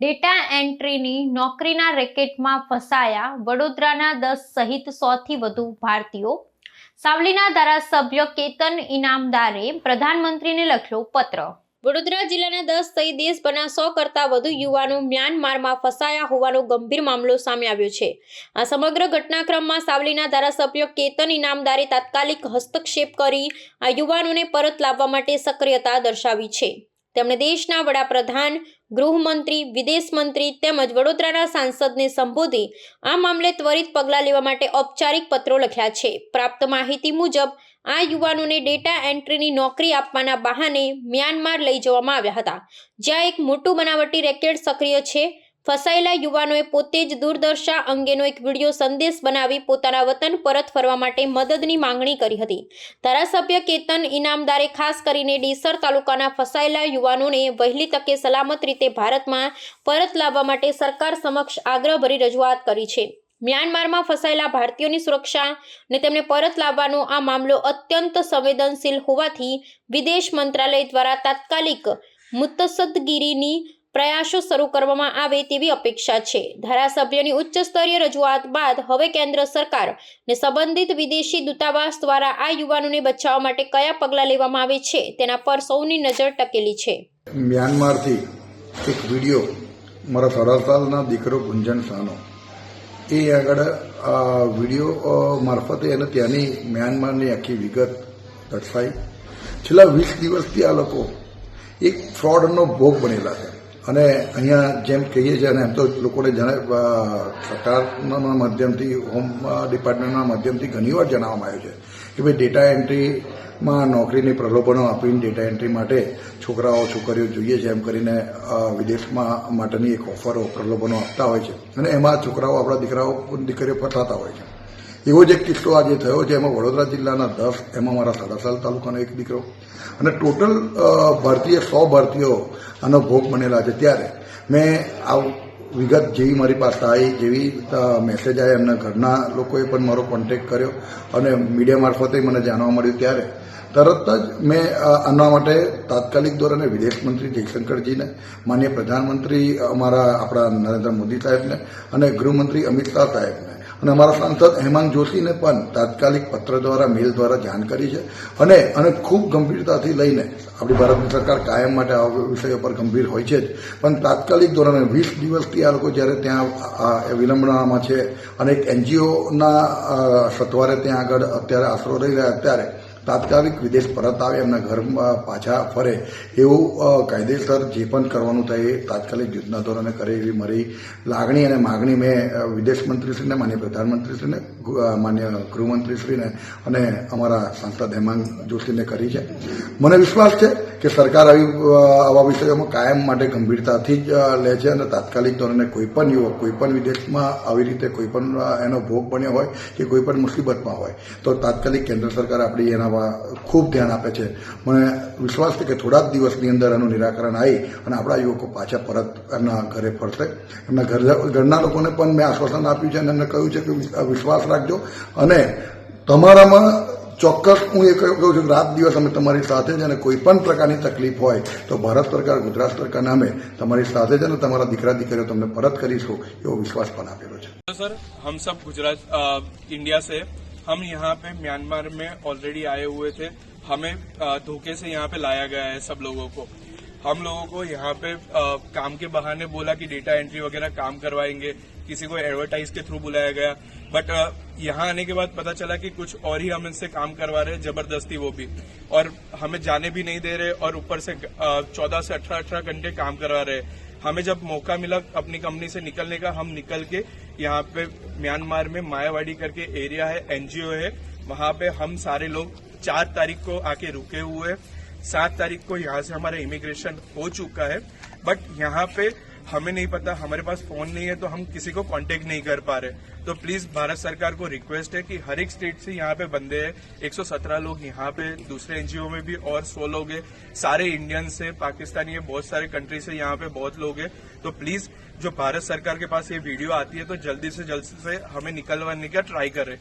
Data એન્ટ્રીની નોકરીના રેકેટમાં ફસાયા વડોદરાના દસ સહિત સોથી વધુ ભારતીયો. સાવલીના ધારાસભ્ય કેતન ઇનામદારે પ્રધાનમંત્રીને લખ્યો પત્ર. વડોદરા જિલ્લાના દસ સહિત દેશભરના સો કરતાં વધુ યુવાનો મ્યાનમારમાં ફસાયા હોવાનો ગંભીર મામલો સામે આવ્યો છે. આ સમગ્ર ઘટનાક્રમમાં સાવલીના ધારાસભ્ય કેતન ઇનામદારે તાત્કાલિક હસ્તક્ષેપ કરી આ યુવાનોને પરત લાવવા માટે સક્રિયતા દર્શાવી છે. તેમણે દેશના વડાપ્રધાન ગૃહમંત્રી વિદેશ મંત્રી તેમજ વડોદરાના સાંસદને સંબોધી આ મામલે ત્વરિત પગલાં લેવા માટે ઔપચારિક પત્રો લખ્યા છે. પ્રાપ્ત માહિતી મુજબ, આ યુવાનોને ડેટા એન્ટ્રીની નોકરી આપવાના બહાને મ્યાનમાર લઈ જવામાં આવ્યા હતા. જ્યાં એક મોટું બનાવટી રેકેટ સક્રિય છે ફસાયેલા યુવાનોએ પોતે જ દૂરદર્શા અંગેનો એક વીડિયો સંદેશ બનાવી પોતાના વતન પરત ફરવા માટે મદદની માંગણી કરી હતી. ધારાસભ્ય કેતન ઇનામદારે ખાસ કરીને ડીસર તાલુકાના ફસાયેલા યુવાનોને વહેલી તકે સલામત રીતે ભારતમાં પરત લાવવા માટે સરકાર સમક્ષ આગ્રહભરી રજૂઆત કરી છે. મ્યાનમારમાં ફસાયેલા ભારતીયોની સુરક્ષા ને તેમને પરત લાવવાનો આ મામલો અત્યંત સંવેદનશીલ હોવાથી વિદેશ મંત્રાલય દ્વારા તાત્કાલિક મુત્સદગીરીની પ્રયાસો શરૂ કરવામાં આવે તેવી અપેક્ષા છે. ધારાસભ્યની ઉચ્ચ સ્તરીય રજૂઆત બાદ હવે કેન્દ્ર સરકાર ને સંબંધિત વિદેશી દૂતાવાસ દ્વારા આ યુવાનોને બચાવવા માટે કયા પગલાં લેવામાં આવે છે તેના પર સૌની નજર ટકેલી છે. મ્યાનમારથી એક વીડિયો મારા સાડા સાલના દીકરો ગુંજન શાહનો. એ આગળ આ વીડિયો મારફતે એને ત્યાંની મ્યાનમારની આખી વિગત દર્શાવી. છેલ્લા વીસ દિવસથી આ લોકો એક ફ્રોડનો ભોગ બનેલા છે. અને અહીંયા જેમ કહીએ છીએ અને એમ તો લોકોને જણા સરકારના માધ્યમથી, હોમ ડિપાર્ટમેન્ટના માધ્યમથી ઘણીવાર જણાવવામાં આવ્યું છે કે ભાઈ ડેટા એન્ટ્રીમાં નોકરીની પ્રલોભનો આપીને ડેટા એન્ટ્રી માટે છોકરાઓ, છોકરીઓ જોઈએ છે એમ કરીને વિદેશમાં માટેની એક ઓફરો પ્રલોભનો આપતા હોય છે. અને એમાં છોકરાઓ, આપણા દીકરાઓ, દીકરીઓ ફસાતા હોય છે. એવો જ એક કિસ્સો આજે થયો છે. એમાં વડોદરા જિલ્લાના દસ, એમાં મારા સાડાસાલ તાલુકાનો એક દીકરો. અને ટોટલ ભારતીય સો ભારતીયો આનો ભોગ બનેલા છે. ત્યારે મેં આ વિગત જેવી મારી પાસે આવી, જેવી મેસેજ આવી એમના ઘરના લોકોએ પણ મારો કોન્ટેક્ટ કર્યો અને મીડિયા મારફતે મને જાણવા મળ્યું. ત્યારે તરત જ મેં આના માટે તાત્કાલિક ધોરણે વિદેશ મંત્રી જયશંકરજીને, માન્ય પ્રધાનમંત્રી અમારા આપણા નરેન્દ્ર મોદી સાહેબને અને ગૃહમંત્રી અમિત શાહ સાહેબને અને અમારા સાંસદ હેમાંગ જોશીને પણ તાત્કાલિક પત્ર દ્વારા, મેલ દ્વારા જાણ કરી છે. અને અને ખૂબ ગંભીરતાથી લઈને આપણી ભારતની સરકાર કાયમ માટે આ વિષયો પર ગંભીર હોય છે જ. પણ તાત્કાલિક ધોરણે વીસ દિવસથી આ લોકો જ્યારે ત્યાં વિલંબનામાં છે અને એક એનજીઓના સત્વારે ત્યાં આગળ અત્યારે આશરો રહી રહ્યા ત્યારે તાત્કાલિક વિદેશ પરત આવે, એમના ઘરમાં પાછા ફરે એવું કાયદેસર જે પણ કરવાનું થાય એ તાત્કાલિક યુદ્ધના ધોરણે કરે એવી મારી લાગણી અને માગણી મેં વિદેશ મંત્રીશ્રીને માન્ય પ્રધાનમંત્રીશ્રીને માન્ય ગૃહમંત્રીશ્રીને અને અમારા સાંસદ હેમાંગ જોશીને કરી છે. મને વિશ્વાસ છે કે સરકાર આવી આવા વિષયોમાં કાયમ માટે ગંભીરતાથી જ લે છે અને તાત્કાલિક ધોરણે કોઈ પણ યુવક, કોઈ પણ વિદેશમાં આવી રીતે કોઈ પણ એનો ભોગ બન્યો હોય કે કોઈ પણ મુસીબતમાં હોય, તો તાત્કાલિક કેન્દ્ર સરકાર આપણી એના ખૂબ ધ્યાન આપે છે. મને વિશ્વાસ છે કે થોડા જ દિવસની અંદર એનું નિરાકરણ આવી અને આપણા યુવકો પાછા પરત એમના ઘરે ફરશે. એમના ઘર, ઘરના લોકોને પણ મેં આશ્વાસન આપ્યું છે અને એમને કહ્યું છે કે વિશ્વાસ રાખજો. અને તમારામાં ચોક્કસ હું એ કહું કહું છું કે રાત દિવસ અમે તમારી સાથે જ અને કોઈ પણ પ્રકારની તકલીફ હોય તો ભારત સરકાર ગુજરાત સરકારના અમે તમારી સાથે જ અને તમારા દીકરા દીકરીઓ તમને પરત કરીશું એવો વિશ્વાસ પણ આપેલો છે तो सर हम सब गुजरात अ, इंडिया से हम यहाँ पे म्यांमार में ऑलरेडी आए हुए थे हमें अ, धोखे से यहाँ पे लाया गया है सब लोगों को हम लोगों को यहाँ पे अ, काम के बहाने बोला कि डेटा एंट्री वगैरह काम करवाएँगे। किसी को एडवर्टाइज के थ्रू बुलाया गया। बट यहाँ आने के बाद पता चला कि कुछ और ही हम इनसे काम करवा रहे हैं ज़बरदस्ती वो भी। और हमें जाने भी नहीं दे रहे और ऊपर से चौदह से अठारह अठारह घंटे काम करवा रहे हमें जब मौका मिला अपनी कंपनी से निकलने का हम निकल के यहाँ पे म्यांमार में मायावाड़ी करके एरिया है एनजीओ है। वहाँ पे हम सारे लोग चार तारीख को आके रुके हुए हैं। सात तारीख को यहाँ से हमारा इमिग्रेशन हो चुका है बट यहाँ पे हमें नहीं पता, हमारे पास फ़ोन नहीं है तो हम किसी को कांटेक्ट नहीं कर पा रहे। तो प्लीज़ भारत सरकार को रिक्वेस्ट है कि हर एक स्टेट से यहाँ पे बंदे हैं। 117 लोग यहाँ पे, दूसरे एनजीओ में भी और 100 लोग हैं। सारे इंडियन से पाकिस्तानी है, बहुत सारे कंट्री से यहाँ पे बहुत लोग हैं। तो प्लीज़ जो भारत सरकार के पास ये वीडियो आती है तो जल्दी से जल्दी से हमें निकलवाने का ट्राई करें।